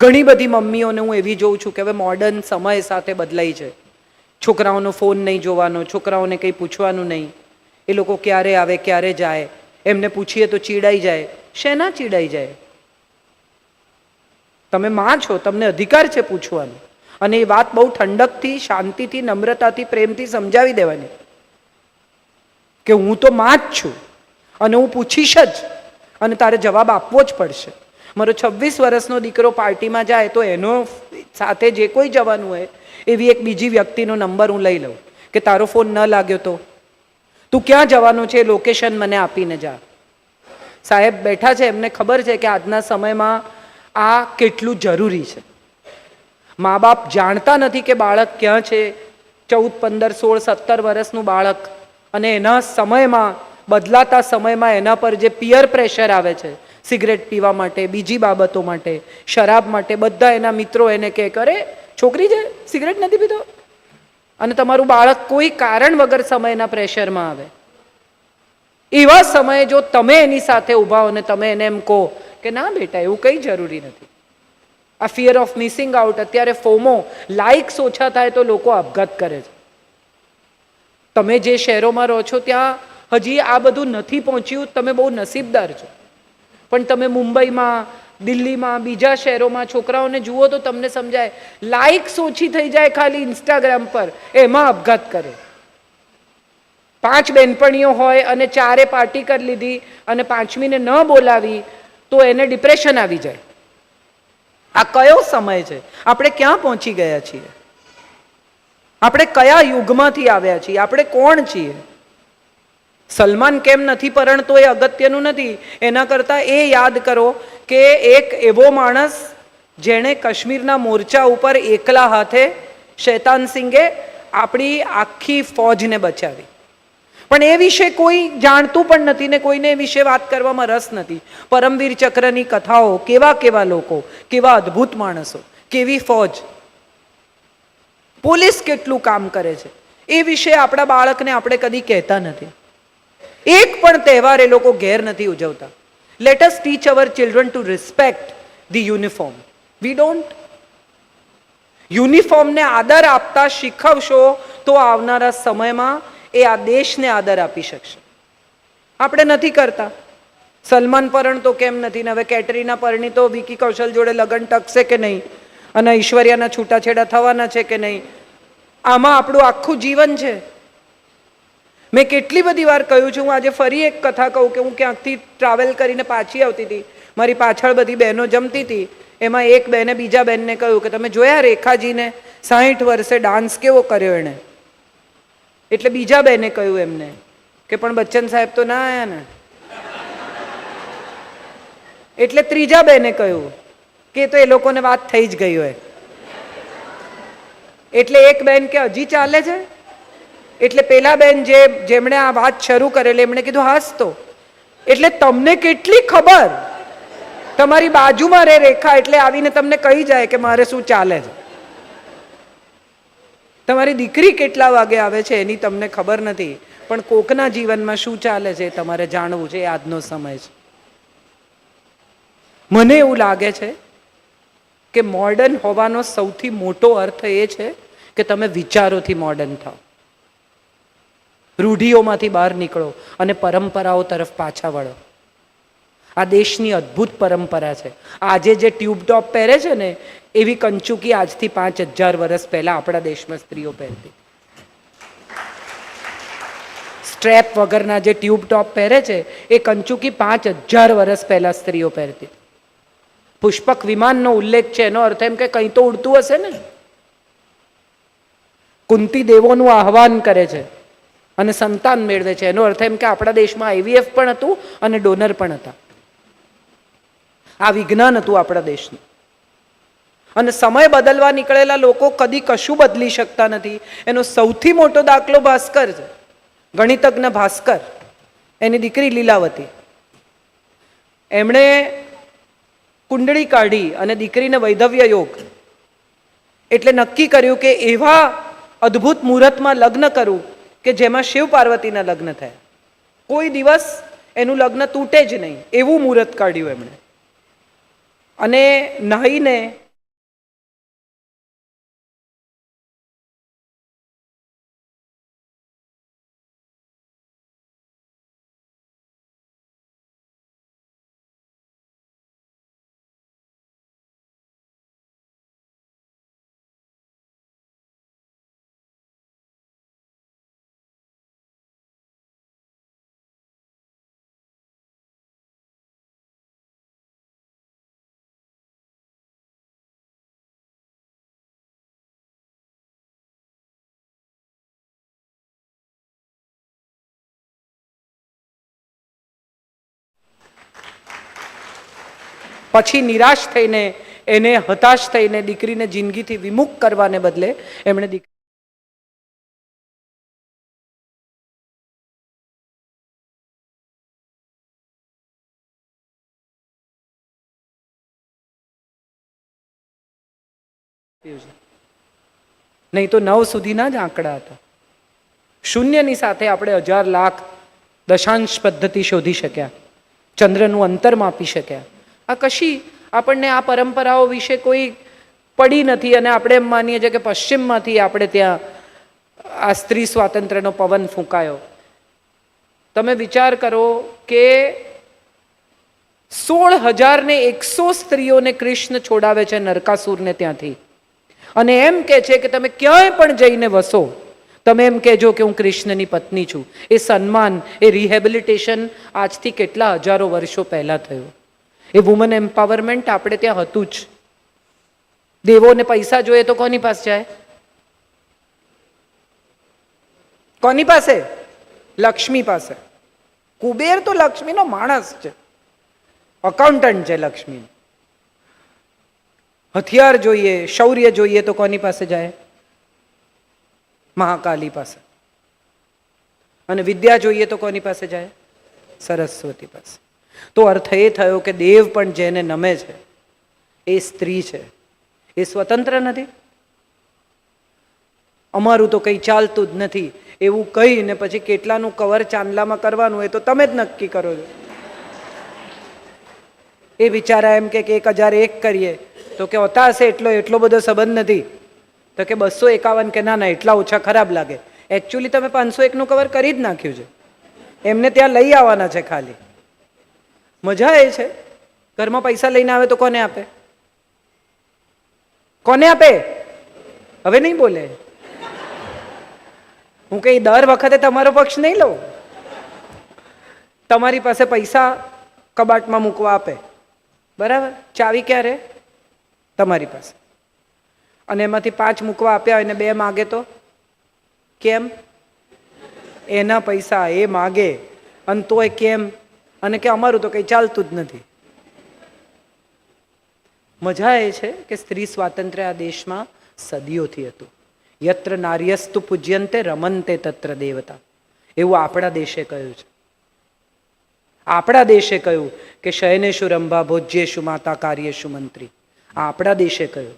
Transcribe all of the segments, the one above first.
ઘણી બધી મમ્મીઓને હું એવી જોઉં છું કે હવે મોડર્ન સમય સાથે બદલાઈ છે. છોકરાઓનો ફોન નહીં જોવાનો, છોકરાઓને કંઈ પૂછવાનું નહીં. એ લોકો ક્યારે આવે, ક્યારે જાય? એમને પૂછીએ તો ચીડાઈ જાય. શેના ચીડાઈ જાય? તમે માં છો, તમને અધિકાર છે પૂછવાનો. અને એ વાત બહુ ઠંડકથી, શાંતિથી, નમ્રતાથી, પ્રેમથી સમજાવી દેવાની. કે હું તો માં જ છું. અને હું પૂછીશ જ. અને તારે જવાબ આપવો જ પડશે. મારો છવ્વીસ વર્ષનો દીકરો પાર્ટીમાં જાય તો એનો સાથે જે કોઈ જવાનું હોય, એવી એક બીજી વ્યક્તિનો નંબર હું લઈ લઉં કે તારો ફોન ન લાગ્યો તો. તું ક્યાં જવાનો છે લોકેશન મને આપીને જા. સાહેબ બેઠા છે, એમને ખબર છે કે આજના સમયમાં આ કેટલું જરૂરી છે. મા બાપ જાણતા નથી કે બાળક ક્યાં છે, ચૌદ, પંદર, સોળ, સત્તર વર્ષનું બાળક. અને એના સમયમાં, બદલાતા સમયમાં એના પર જે પિયર પ્રેશર આવે છે સિગરેટ પીવા માટે, બીજી બાબતો માટે, શરાબ માટે, બધા એના મિત્રો એને કહે કરે છોકરી છે સિગરેટ નથી પીતો? અને તમારું બાળક કોઈ કારણ વગર સમયના પ્રેશરમાં આવે. એવા સમયે જો તમે એની સાથે ઊભા હો ને તમે એને એમ કહો કે, ના બેટા, એવું કંઈ જરૂરી નથી. આ ફિયર ઓફ મિસિંગ આઉટ અત્યારે ફોમો લાઇક્સ ઓછા થાય તો લોકો આપઘાત કરે છે. તમે જે શહેરોમાં રહો છો, ત્યાં હજી આ બધું નથી પહોંચ્યું, તમે બહુ નસીબદાર છો. પણ તમે મુંબઈમાં, દિલ્હીમાં, બીજા શહેરોમાં છોકરાઓને જુઓ તો તમને સમજાય લાઇક્સ ઓછી થઈ જાય ખાલી ઇન્સ્ટાગ્રામ પર. એમાં આપઘાત કરે. પાંચ બેનપણીઓ હોય અને ચારે પાર્ટી કરી લીધી અને પાંચમીને ન બોલાવી, તો એને ડિપ્રેશન આવી જાય. આ કયો સમય છે? આપણે ક્યાં પહોંચી ગયા છીએ? આપણે કયા યુગમાંથી આવ્યા છીએ? આપણે કોણ છીએ? સલમાન કેમ નથી પરણતો એ અગત્યનું નથી. એના કરતાં એ યાદ કરો કે એક એવો માણસ જેણે કાશ્મીરના મોરચા ઉપર એકલા હાથે શૈતાન સિંગે આપણી આખી ફોજને બચાવી. પણ એ વિશે કોઈ જાણતું પણ નથી ને કોઈને એ વિશે વાત કરવામાં રસ નથી. પરમવીર ચક્રની કથાઓ કેવા કેવા લોકો, કેવા અદ્ભુત માણસો, કેવી ફોજ. પોલીસ કેટલું કામ કરે છે. એ વિશે આપણા બાળકને આપણે કદી કહેતા નથી. એક પણ તહેવાર એ લોકો ઘેર નથી ઉજવતા. Let us teach our children to respect the uniform we don't યુનિફોર્મને આદર આપતા શીખવશો તો આવનારા સમયમાં એ આ દેશને આદર આપી શકશે. આપણે નથી કરતા. સલમાન પરણ તો કેમ નથી ને હવે કેટરીના પરણી તો વિકી કૌશલ જોડે લગ્ન ટકશે કે નહીં? અને ઐશ્વર્યાના છૂટાછેડા થવાના છે કે નહીં? આમાં આપણું આખું જીવન છે. મેં કેટલી બધી વાર કહ્યું છે, હું આજે ફરી એક કથા કહું કે હું ક્યાંકથી ટ્રાવેલ કરીને પાછી આવતી હતી. મારી પાછળ બધી બહેનો જમતી હતી. એમાં એક બહેને બીજા બહેનને કહ્યું કે, તમે જોયા રેખાજીને? સાહીઠ વર્ષે ડાન્સ કેવો કર્યો એણે? એટલે બીજા બહેને કહ્યું એમને કે, પણ બચ્ચન સાહેબ તો ના આવ્યા ને. એટલે ત્રીજા બેને કહ્યું કે તો એ લોકોને વાત થઈ જ ગઈ હોય. એટલે એક બેન કે, હજી ચાલે છે? એટલે પેલા બેન જે જેમણે આ વાત શરૂ કરેલી, એમણે કીધું, હાસ તો. એટલે તમને કેટલી ખબર? તમારી બાજુમાં રે રેખા એટલે આવીને તમને કહી જાય કે મારે શું ચાલે છે. તમારી દીકરી કેટલા વાગે આવે છે એની તમને ખબર નથી, પણ કોકના જીવનમાં શું ચાલે છે તમારે જાણવું છે આજનો સમય છે. મને એવું લાગે છે કે મોડર્ન હોવાનો સૌથી મોટો અર્થ એ છે કે તમે વિચારોથી મોડર્ન થાઓ. રૂઢિઓમાંથી બહાર નીકળો અને પરંપરાઓ તરફ પાછા વળો. આ દેશની અદ્ભુત પરંપરા છે. આજે જે ટ્યુબ ટોપ પહેરે છે ને, એવી કંચુકી આજથી પાંચ હજાર વર્ષ પહેલા આપણા દેશમાં સ્ત્રીઓ પહેરતી. સ્ટ્રેપ વગરના જે ટ્યુબ ટોપ પહેરે છે, એ કંચુકી પાંચ હજાર વર્ષ પહેલા સ્ત્રીઓ પહેરતી. પુષ્પક વિમાનનો ઉલ્લેખ છે, એનો અર્થ એમ કે કંઈ તો ઉડતું હશે ને. કુંતી દેવોનું આહવાન કરે છે. અને સંતાન મેળવે છે. એનો અર્થ એમ કે આપણા દેશમાં આઈવીએફ પણ હતું અને ડોનર પણ હતા. આ વિજ્ઞાન હતું આપણા દેશનું. અને સમય બદલવા નીકળેલા લોકો કદી કશું બદલી શકતા નથી. એનો સૌથી મોટો દાખલો ભાસ્કર છે. ગણિતજ્ઞ ભાસ્કર. એની દીકરી લીલાવતી. એમણે કુંડળી કાઢી અને દીકરીને વૈધવ્ય યોગ. એટલે નક્કી કર્યું કે એવા અદ્ભુત મુહૂર્તમાં લગ્ન કરવું કે જેમાં શિવ પાર્વતીના લગ્ન થયા. કોઈ દિવસ એનું લગ્ન તૂટે જ નહીં. એવું મુહૂર્ત કાઢ્યું એમણે. અને નાહીને પછી નિરાશ થઈને, એને હતાશ થઈને દીકરીને જિંદગીથી વિમુખ કરવાને બદલે એમણે દીકરી નહીં તો નવ સુધીના જ આંકડા હતા. શૂન્યની સાથે આપણે હજાર લાખ દશાંશ પદ્ધતિ શોધી શક્યા. ચંદ્રનું અંતર માપી શક્યા. આ કશી આપણને આ પરંપરાઓ વિશે કોઈ પડી નથી અને આપણે એમ માનીએ છીએ કે પશ્ચિમમાંથી આપણે ત્યાં આ સ્ત્રી સ્વાતંત્ર્યનો પવન ફૂંકાયો. તમે વિચાર કરો કે સોળ હજારને એકસો સ્ત્રીઓને કૃષ્ણ છોડાવે છે નરકાસુરને ત્યાંથી. અને એમ કહે છે કે તમે ક્યાંય પણ જઈને વસો. તમે એમ કહેજો કે હું કૃષ્ણની પત્ની છું. એ સન્માન, એ રિહેબિલિટેશન આજથી કેટલા હજારો વર્ષો પહેલાં થયું. એ વુમન એમ્પાવરમેન્ટ આપણે ત્યાં હતું જ. દેવોને પૈસા જોઈએ તો કોની પાસે જાય? કોની પાસે? લક્ષ્મી પાસે. કુબેર તો લક્ષ્મીનો માણસ છે. અકાઉન્ટન્ટ છે લક્ષ્મી. હથિયાર જોઈએ, શૌર્ય જોઈએ તો કોની પાસે જાય? મહાકાલી પાસે. અને વિદ્યા જોઈએ તો કોની પાસે જાય? સરસ્વતી પાસે. તો અર્થ એ થયો કે દેવ પણ જેને નમે છે, એ સ્ત્રી છે. એ સ્વતંત્ર નથી. અમારું તો કંઈ ચાલતું જ નથી. એવું કહીને પછી કેટલાનું કવર ચાંદલામાં કરવાનું એ તો તમે જ નક્કી કરો છો. એ બિચારા એમ કે એક હજાર એક કરીએ, તો કે હોતા હશે એટલો એટલો બધો સંબંધ નથી. તો કે બસો એકાવન કે ના ના, એટલા ઓછા ખરાબ લાગે. એકચ્યુઅલી તમે પાંચસો એકનું કવર કરી જ નાખ્યું છે. એમને ત્યાં લઈ આવવાના છે ખાલી. મજા એ છે. ઘરમાં પૈસા લઈને આવે તો કોને આપે? કોને આપે? હવે નહીં બોલે. હું કઈ દર વખતે તમારો પક્ષ નહીં લઉં. તમારી પાસે પૈસા કબાટમાં મૂકવા આપે. બરાબર? ચાવી ક્યારે? તમારી પાસે. અને એમાંથી પાંચ મૂકવા આપ્યા હોય ને બે માગે તો? કેમ? એના પૈસા એ માગે. અને તોય કેમ? અને કે અમારું તો કંઈ ચાલતું જ નથી. મજા એ છે કે સ્ત્રી સ્વાતંત્ર્ય આ દેશમાં સદીઓથી હતું. યત્ર નાર્યસ્તુ પૂજ્યંતે રમંતે તત્ર દેવતા. એવું આપણા દેશે કહ્યું છે. આપણા દેશે કહ્યું કે શયનેશુ રંભા ભોજ્યેશુ માતા કાર્યેશુ મંત્રી. આ આપણા દેશે કહ્યું.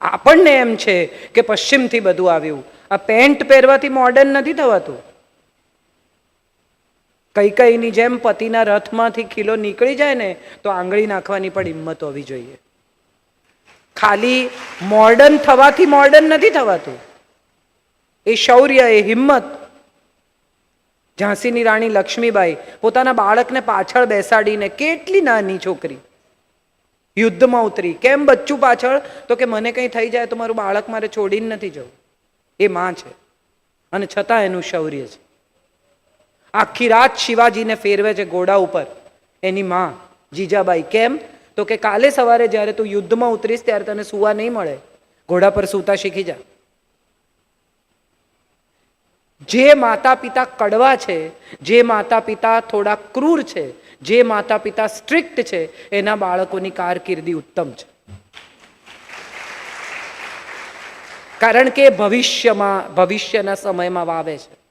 આપણને એમ છે કે પશ્ચિમથી બધું આવ્યું. આ પેન્ટ પહેરવાથી મોડર્ન નથી થવાતું. કઈ કઈની જેમ પતિના રથમાંથી ખીલો નીકળી જાય ને, તો આંગળી નાખવાની પણ હિંમત હોવી જોઈએ. ખાલી મોર્ડન થવાથી મોર્ડન નથી થવાતું. એ શૌર્ય, એ હિંમત. ઝાંસીની રાણી લક્ષ્મીબાઈ પોતાના બાળકને પાછળ બેસાડીને કેટલી નાની છોકરી. યુદ્ધમાં ઉતરી કેમ બચ્ચું પાછળ? તો કે મને કંઈ થઈ જાય તો મારું બાળક મારે છોડીને નથી જવું. એ માં છે. અને છતાં એનું શૌર્ય છે. આખી રાત શિવાજીને ફેરવે છે ઘોડા ઉપર. એની માં, જીજાબાઈ, કેમ? તો કે કાલે સવારે જ્યારે તું યુદ્ધમાં ઉતરીશ ત્યારે તને સુવા નહીં મળે. ઘોડા પર સૂતા શીખી જા. જે માતા પિતા કડવા છે, જે માતા પિતા થોડા ક્રૂર છે, જે માતા પિતા સ્ટ્રિક્ટ છે, એના બાળકોની કારકિર્દી ઉત્તમ છે. કારણ કે ભવિષ્યમાં, ભવિષ્યના સમયમાં વાવે છે.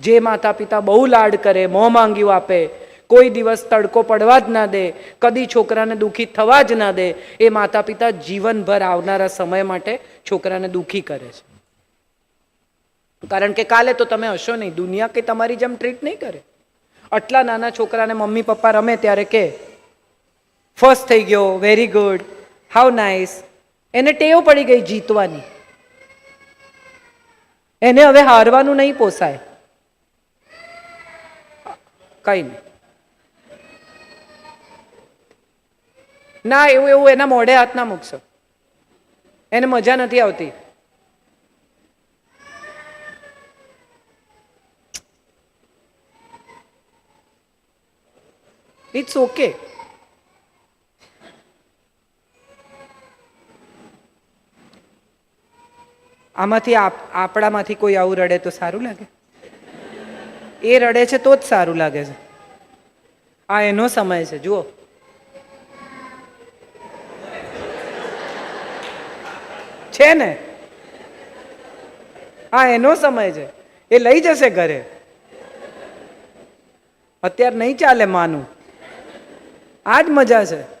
જે માતા પિતા બહુ લાડ કરે, મોં માંગ્યું આપે, કોઈ દિવસ તડકો પડવા જ ના દે, કદી છોકરાને દુઃખી થવા જ ના દે, એ માતા પિતા જીવનભર આવનારા સમય માટે છોકરાને દુઃખી કરે છે. કારણ કે કાલે તો તમે હશો નહીં, દુનિયા કે તમારી જેમ ટ્રીટ નહીં કરે. આટલા નાના છોકરાને મમ્મી પપ્પા રમે ત્યારે કે, ફર્સ્ટ થઈ ગયો વેરી ગુડ હાઉ નાઇસ એને ટેવ પડી ગઈ જીતવાની. એને હવે હારવાનું નહીં પોસાય. કઈ નહીં. ના, એવું એવું, એના મોઢે હાથ ના મૂકશો. એને મજા નથી આવતી. ઇટ્સ ઓકે આમાંથી આપ- આપણામાંથી કોઈ આવું રડે તો સારું લાગે. એ રડે છે તો જ સારું લાગે છે. આ એનો સમય છે, જુઓ. છે ને? આ એનો સમય છે. એ લઈ જશે ઘરે. અત્યારે નહીં ચાલે માનું. આ જ મજા છે.